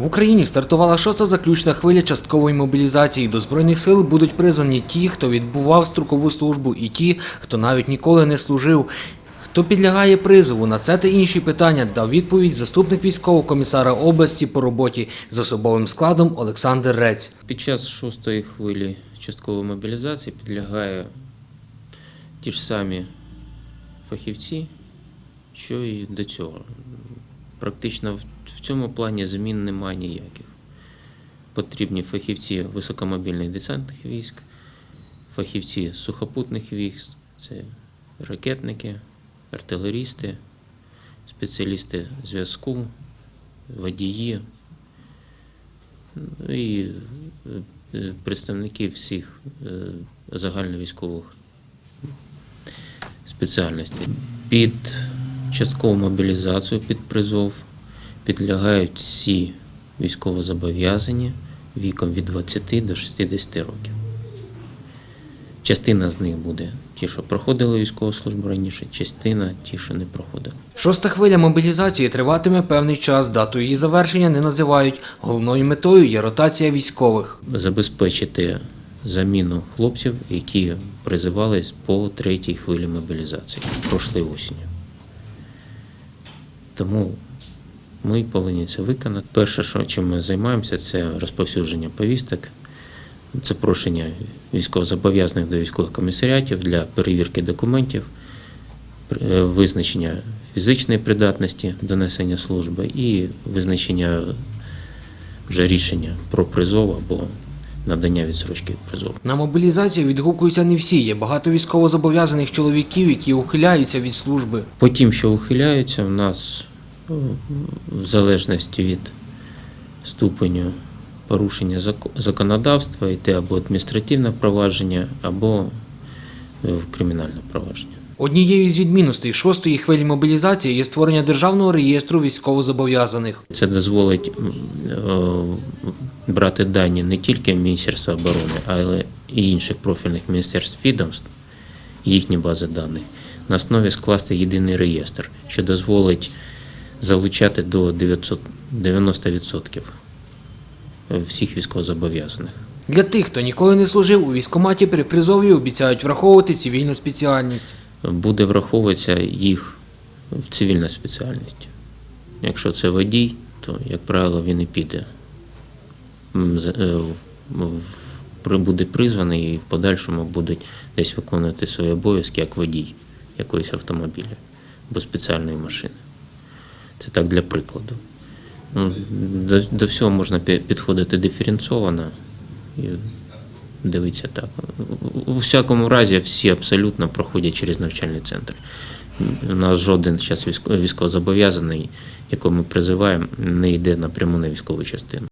В Україні стартувала шоста заключна хвиля часткової мобілізації. До збройних сил будуть призвані ті, хто відбував строкову службу, і ті, хто навіть ніколи не служив. Хто підлягає призову на це та інші питання, дав відповідь заступник військового комісара області по роботі з особовим складом Олександр Рець. Під час шостої хвилі часткової мобілізації підлягає ті ж самі фахівці, що і до цього. Практично в- цьому плані змін немає ніяких. Потрібні фахівці високомобільних десантних військ, фахівці сухопутних військ, це ракетники, артилерісти, спеціалісти зв'язку, водії, ну і е, представники всіх е, загальновійськових спеціальностей. Під часткову мобілізацію, під призов підлягають всі військовозобов'язані віком від 20 до 60 років. Частина з них буде ті, що проходили військову службу раніше, частина ті, що не проходили. Шоста хвиля мобілізації триватиме певний час. Дату її завершення не називають. Головною метою є ротація військових. забезпечити заміну хлопців, які призивались по третій хвилі мобілізації прошлої осені. Тому ми повинні це виконати. Перше, що чим ми займаємося, це розповсюдження повісток, це прошення військовозобов'язаних до військових комісаріатів для перевірки документів, е, визначення фізичної придатності до несення служби і визначення вже рішення про призов або надання відсрочки призову. На мобілізацію відгукуються не всі. Є багато військовозобов'язаних чоловіків, які ухиляються від служби. По тим, що ухиляються, у нас в залежності від ступеню порушення законодавства йде або адміністративне провадження, або е, кримінальне провадження. Однією з відмінностей шостої хвилі мобілізації є створення державного реєстру військовозобов'язаних. Це дозволить брати дані не тільки Міністерства оборони, але і інших профільних міністерств відомств, їхні бази даних, на основі скласти єдиний реєстр, що дозволить залучати до 900 90% всіх військовозобов'язаних. Для тих, хто ніколи не служив у військкоматі при призові, обіцяють враховувати цивільну спеціальність. Буде враховуватися їх в цивільна спеціальність. Якщо це водій, то, як правило, він і піде. Е, Буде призваний і в подальшому будуть десь виконувати свої обов'язки як водій якоїсь автомобіля або спеціальної машини. Це так для прикладу. Ну, До, до всього можна підходити диференцовано і дивитися так. У всякому разі, всі абсолютно проходять через навчальний центр. У нас жоден зараз військовозобов'язаний, якого ми призиваємо, не йде напряму на військову частину.